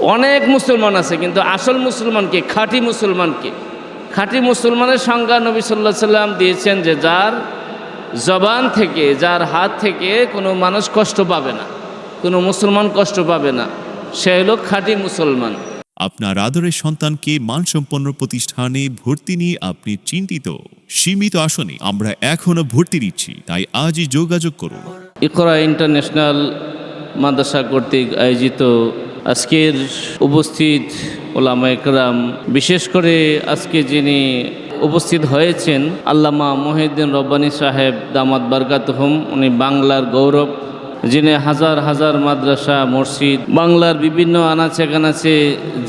অনেক মুসলমান আছে কিন্তু আসল মুসলমানকে খাঁটি মুসলমানকে খাঁটি মুসলমানের সংজ্ঞা নবী সাল্লাহ সাল্লাম দিয়েছেন যে যার জবান থেকে যার হাত থেকে কোনো মানুষ কষ্ট পাবে না কোনো মুসলমান কষ্ট পাবে না। সে হলো খাঁটি মুসলমান। আপনার আদরের সন্তানকে মানসম্পন্ন প্রতিষ্ঠানে ভর্তি নিয়ে আপনি চিন্তিত? সীমিত আসনে আমরা এখনও ভর্তি দিচ্ছি তাই আজই যোগাযোগ করুন। ইকরা ইন্টারন্যাশনাল মাদ্রাসা কর্তৃক আয়োজিত আজকের উপস্থিত ওলামা একরাম বিশেষ করে আজকে যিনি উপস্থিত হয়েছেন, আল্লামা মহিউদ্দিন রব্বানী সাহেব দামাত বারকাতহম উনি বাংলার গৌরব, যিনি হাজার হাজার মাদ্রাসা, মসজিদ, বাংলার বিভিন্ন আনাচে কানাচে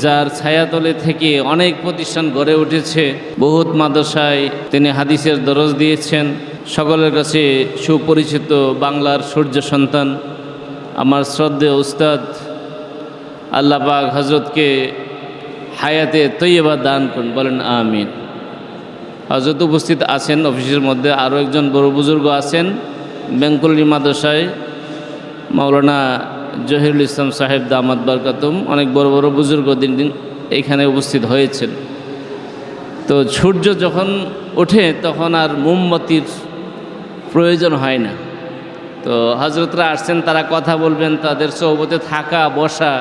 যার ছায়াতলে থেকে অনেক প্রতিষ্ঠান গড়ে উঠেছে। বহুত মাদ্রাসায় তিনি হাদিসের দরজ দিয়েছেন। সকলের কাছে সুপরিচিত বাংলার সূর্য সন্তান, আমার শ্রদ্ধে উস্তাদ আল্লাহ পাক হজরতকে হায়াতে তৈয়বা দান করুন, বলেন আমিন। হজরত উপস্থিত আছেন অফিসের মধ্যে আরও একজন বড় বুজুর্গ আছেন, বেঙ্কুলি মাদ্রাসায়, মাওলানা জহিরুল ইসলাম সাহেব দামাত বরকাতুম, অনেক বড় বড় বুজুর্গ দিন দিন এইখানে উপস্থিত হয়েছেন। তো সূর্য যখন ওঠে, তখন আর মোমবাতির প্রয়োজন হয় না। তো হজরতরা আসছেন, তারা কথা বলবেন, তাদের সৌবতে থাকা, বসা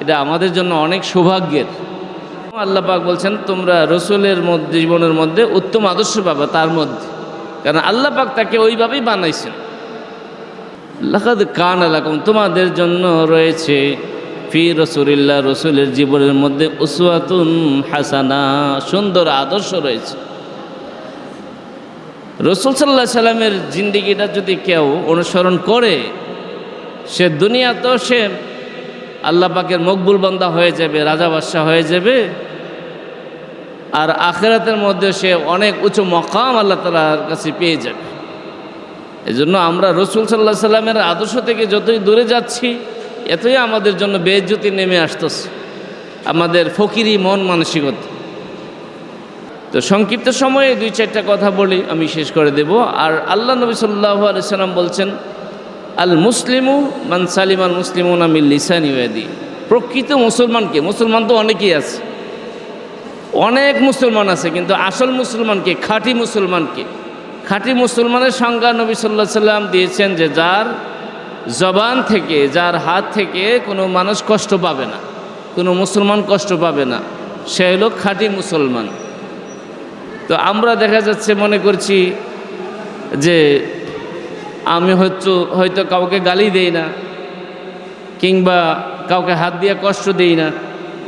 এটা আমাদের জন্য অনেক সৌভাগ্যের। আল্লাহ পাক বলছেন, তোমরা রসুলের মধ্যে, জীবনের মধ্যে উত্তম আদর্শ পাবা তার মধ্যে। কারণ আল্লাহ পাক তাকে ওইভাবেই বানাইছেন। লাকাদ কান আলাকুম তোমাদের জন্য রয়েছে ফি রসুলিল্লাহ, রসুলের জীবনের মধ্যে উসওয়াতুন হাসানা, সুন্দর আদর্শ রয়েছে। রসুল সাল্লাহ সাল্লামের জিন্দিগিটা যদি কেউ অনুসরণ করে, সে দুনিয়া তো সে আল্লাহ পাকের মকবুল বান্দা হয়ে যাবে, রাজা বাদশাহ হয়ে যাবে। আর আখেরাতের মধ্যে সে অনেক উঁচু মকাম আল্লাহ তালার কাছে পেয়ে যাবে। এই জন্য আমরা রসুল সাল্লাহ সাল্লামের আদর্শ থেকে যতই দূরে যাচ্ছি, এতই আমাদের জন্য বেজ্যোতি নেমে আসতেছে। আমাদের ফকিরি মন মানসিকতা। তো সংক্ষিপ্ত সময়ে দুই চারটা কথা বলি, আমি শেষ করে দেব। আর আল্লাহ নবী সাল্লাহ আলাইসাল্লাম বলছেন আল মুসলিমু মান সালিম আল মুসলিমুন আমিল লিসানি ওয়াদি প্রকৃত মুসলমানকে, মুসলমান তো অনেকেই আছে। অনেক মুসলমান আছে, কিন্তু আসল মুসলমানকে, খাঁটি মুসলমানকে, খাঁটি মুসলমানের সংজ্ঞা নবী সাল্লাহ সাল্লাম দিয়েছেন যে যার জবান থেকে, যার হাত থেকে কোনো মানুষ কষ্ট পাবে না, কোনো মুসলমান কষ্ট পাবে না। সে হলো খাঁটি মুসলমান। তো আমরা দেখা যাচ্ছে মনে করছি যে আমি হয়তো হয়তো কাউকে গালি দেই না, কিংবা কাউকে হাত দিয়ে কষ্ট দেই না।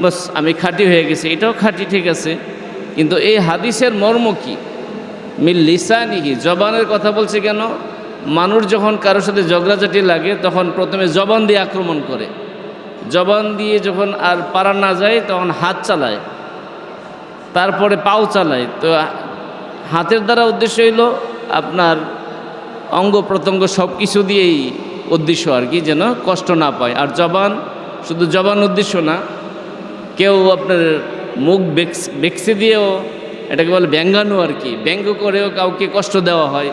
বাস, আমি খাঁটি হয়ে গেছি। এটাও খাঁটি ঠিক আছে, কিন্তু এই হাদিসের মর্ম কি? মিল লিসানিহি, জবানের কথা বলছে কেন? মানুষ যখন কারোর সাথে ঝগড়াঝাটি লাগে, তখন প্রথমে জবান দিয়ে আক্রমণ করে। জবান দিয়ে যখন আর পারা না যায়, তখন হাত চালায়, তারপরে পাও চালায়। তো হাতের দ্বারা উদ্দেশ্য হইল আপনার অঙ্গ প্রত্যঙ্গ সব কিছু দিয়েই উদ্দেশ্য আর কি, যেন কষ্ট না পায়। আর জবান, শুধু জবান উদ্দেশ্য না, কেউ আপনার মুখ বেক্সে দিয়েও এটাকে বলে ব্যঙ্গানো আর কি, ব্যঙ্গ করেও কাউকে কষ্ট দেওয়া হয়।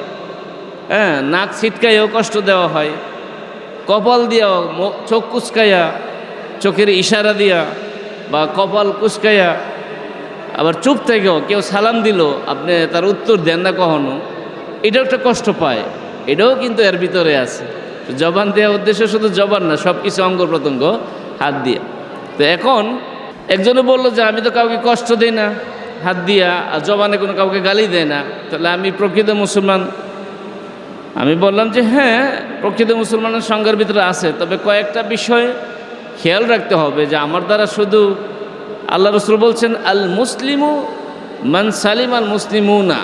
হ্যাঁ নাক ছিটকাইয়েও কষ্ট দেওয়া হয়। কপাল দিয়েও চোখ কুচকাইয়া, চোখের ইশারা দিয়া বা কপাল কুচকাইয়া আবার চুপ থেকেও কেউ সালাম দিল, আপনি তার উত্তর দেন না কখনো, এটাও একটা কষ্ট পায়। এটাও কিন্তু এর ভিতরে আছে। জবান দেওয়া উদ্দেশ্য শুধু জবান না সব কিছু অঙ্গ প্রত্যঙ্গ, হাত দিয়া। তো এখন একজনে বলল যে, আমি তো কাউকে কষ্ট দিই না, হাত দিয়া, আর জবানে কোনো কাউকে গালি দেয় না। তাহলে আমি প্রকৃত মুসলমান। আমি বললাম যে হ্যাঁ প্রকৃত মুসলমানের সংজ্ঞার ভিতরে আছে। তবে কয়েকটা বিষয় খেয়াল রাখতে হবে যে, আমার দ্বারা শুধু আল্লাহ রসুল বলছেন আল মুসলিমু মান সালিম আল মুসলিমু না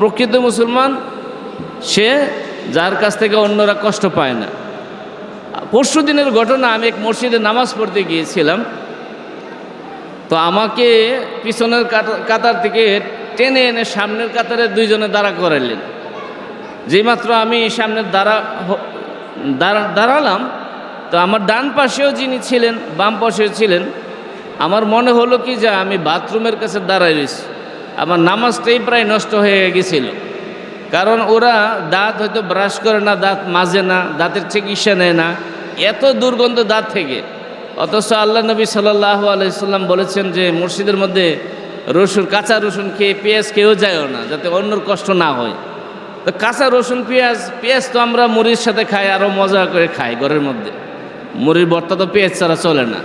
প্রকৃত মুসলমান সে যার কাছ থেকে অন্যরা কষ্ট পায় না। পরশু দিনের ঘটনা আমি এক মসজিদে নামাজ পড়তে গিয়েছিলাম। তো আমাকে পিছনের কাতার থেকে টেনে এনে সামনের কাতারে দুইজনে দাঁড়া করাইলেন যেইমাত্র আমি সামনের দাঁড়া দাঁড়ালাম, তো আমার ডান পাশেও যিনি ছিলেন, বাম পাশেও ছিলেন, আমার মনে হলো কি যে আমি বাথরুমের কাছে দাঁড়াই রয়েছি। আমার নামাজটাই প্রায় নষ্ট হয়ে গেছিল। কারণ ওরা দাঁত হয়তো ব্রাশ করে না, দাঁত মাজে না, দাঁতের চিকিৎসা নেয় না। এত দুর্গন্ধ দাঁত থেকে। অথচ আল্লাহ নবী সাল্লাহ আলাইসাল্লাম বলেছেন যে, মসজিদের মধ্যে রসুন, কাঁচা রসুন খেয়ে পেঁয়াজ খেয়েও যায়ও না, যাতে অন্যর কষ্ট না হয়। তো কাঁচা রসুন, পেঁয়াজ পেঁয়াজ তো আমরা মুড়ির সাথে খাই আরও মজা করে খাই ঘরের মধ্যে। মুড়ির বর্তা তো পেঁয়াজ ছাড়া চলে না।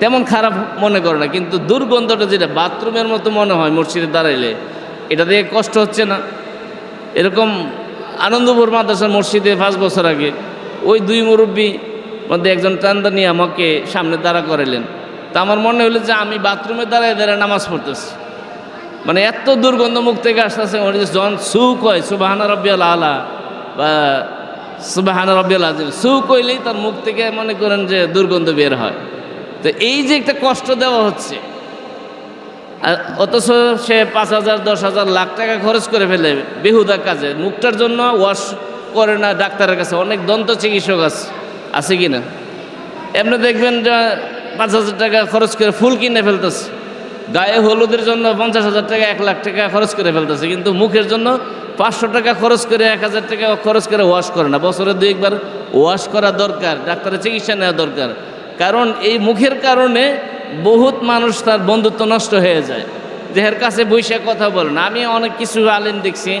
তেমন খারাপ মনে করে না, কিন্তু দুর্গন্ধটা যেটা, বাথরুমের মতো মনে হয় মসজিদে দাঁড়াইলে, এটা দিয়ে কষ্ট হচ্ছে না। এরকম আনন্দপুর মাদ্রাসার মসজিদে পাঁচ বছর আগে ওই দুই মুরব্বী মধ্যে একজন টান্দা আমাকে সামনে দাঁড়া করাইলেন তা আমার মনে হলো যে আমি বাথরুমে দাঁড়ায় দাঁড়ায় নামাজ পড়তেছি। মানে এত দুর্গন্ধ মুখ থেকে আসতেছে ওর যে জন সুখ হয়, সুবাহানা রব্বিয়াল আলা বা সুবাহানা রব্বিয়াল আজিম সুখ হইলেই তার মুখ থেকে মনে করেন যে দুর্গন্ধ বের হয়। তো এই যে একটা কষ্ট দেওয়া হচ্ছে অথচ সে পাঁচ হাজার, দশ হাজার লাখ টাকা খরচ করে ফেলে বেহুদা কাজে। মুখটার জন্য ওয়াশ করে না ডাক্তারের কাছে। অনেক দন্ত চিকিৎসক আছে আছে কি না এমনি দেখবেন যে পাঁচ হাজার টাকা খরচ করে ফুল কিনে ফেলতেছে। গায়ে হলুদের জন্য পঞ্চাশ হাজার টাকা, এক লাখ টাকা খরচ করে ফেলতেছে। কিন্তু মুখের জন্য পাঁচশো টাকা খরচ করে, এক হাজার টাকা খরচ করে ওয়াশ করে না। বছরে দুই একবার ওয়াশ করা দরকার, ডাক্তারের চিকিৎসা নেওয়া দরকার। কারণ এই মুখের কারণে বহুত মানুষ তার বন্ধুত্ব নষ্ট হয়ে যায়। দেহের কাছে বৈশা কথা বলেন আমি অনেক কিছু আলেন দেখছি।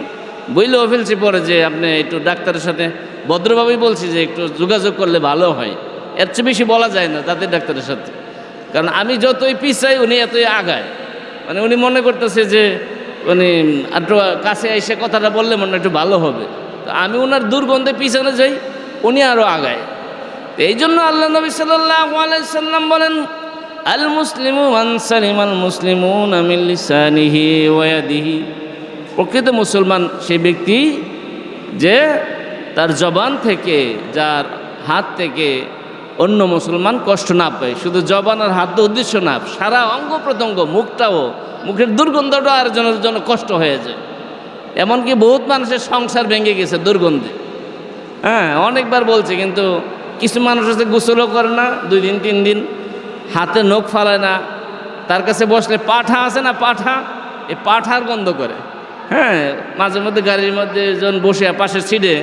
বইলেও ফেলছি পরে যে আপনি একটু ডাক্তারের সাথে ভদ্রভাবেই বলছি যে একটু যোগাযোগ করলে ভালো হয়। এর চেয়ে বেশি বলা যায় না তাদের ডাক্তারের সাথে। কারণ আমি যতই পিছাই উনি এতই আগায়। মানে উনি মনে করতেছে যে মানে একটু কাছে এসে কথাটা বললে মনে একটু ভালো হবে। তো আমি ওনার দুর্গন্ধে পিছনে যাই, উনি আরও আগায়। এই জন্য আল্লাহ নবী সাল্লাম বলেন আল মুসলিমু আনসালিম আল মুসলিমুন আমিল্লিসানিহি ওয়াদিহি প্রকৃত মুসলমান সেই ব্যক্তি যে তার জবান থেকে, যার হাত থেকে অন্য মুসলমান কষ্ট না পায়। শুধু জবান আর হাত উদ্দেশ্য না, সারা অঙ্গ প্রত্যঙ্গ, মুখটাও, মুখের দুর্গন্ধটা আর জনের জন্য কষ্ট হয়ে যায়। এমনকি বহুত মানুষের সংসার ভেঙে গেছে দুর্গন্ধে। হ্যাঁ অনেকবার বলছে, কিন্তু কিছু মানুষ আছে গোসলও করে না, দুই দিন, তিন দিন। হাতে নখ ফালায় না, তার কাছে বসলে পাঠা আছে না পাঠা? এই পাঠার গন্ধ করে। হ্যাঁ মাঝে মধ্যে গাড়ির মধ্যে যখন বসে পাশে ছিঁড়ে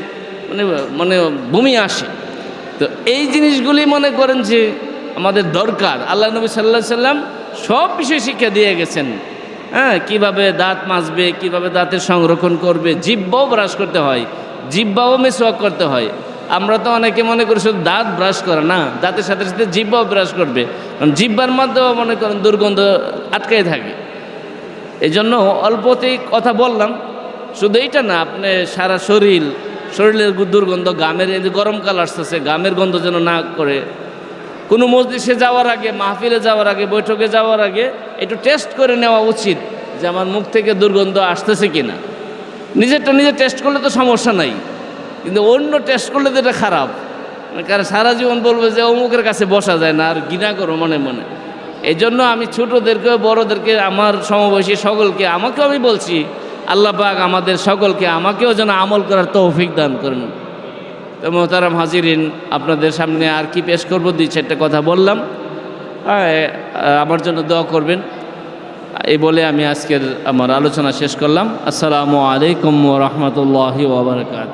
মানে মানে বমি আসে। তো এই জিনিসগুলি মনে করেন যে আমাদের দরকার। আল্লাহ নবী সাল্লাহ সাল্লাম সব বিষয়ে শিক্ষা দিয়ে গেছেন। হ্যাঁ কীভাবে দাঁত মাজবে, কীভাবে দাঁতের সংরক্ষণ করবে জিব্বাও ব্রাশ করতে হয় জিব্বাও মেসওয়াক করতে হয়। আমরা তো অনেকে মনে করি শুধু দাঁত ব্রাশ করে না, দাঁতের সাথে সাথে জিব্বাও ব্রাশ করবে। কারণ জিব্বার মধ্যেও মনে করেন দুর্গন্ধ আটকাই থাকে। এই জন্য অল্পতেই কথা বললাম। শুধু এইটা না, আপনি সারা শরীর, শরীরের দুর্গন্ধ গামের এই যে গরমকাল আসতেছে গামের গন্ধ যেন না করে। কোনো মসজিদে যাওয়ার আগে, মাহফিলে যাওয়ার আগে, বৈঠকে যাওয়ার আগে একটু টেস্ট করে নেওয়া উচিত যে আমার মুখ থেকে দুর্গন্ধ আসতেছে কি না নিজেরটা নিজে টেস্ট করলে তো সমস্যা নাই। কিন্তু অন্য টেস্ট করলে তো এটা খারাপ। কারণ সারা জীবন বলবে যে অমুকের কাছে বসা যায় না, আর ঘৃণা করো মনে মনে। এই জন্য আমি ছোটোদেরকে, বড়োদেরকে, আমার সমবয়সী সকলকে, আমাকেও আমি বলছি, আল্লাহ পাক আমাদের সকলকে, আমাকেও যেন আমল করার তৌফিক দান করেন। তো মোহতারাম হাজিরিন, আপনাদের সামনে আর কি পেশ করব? দুই চারটে কথা বললাম। আমার জন্য দোয়া করবেন। এই বলে আমি আজকের আমার আলোচনা শেষ করলাম। আসসালামু আলাইকুম রহমতুল্লাহি ওবরকাত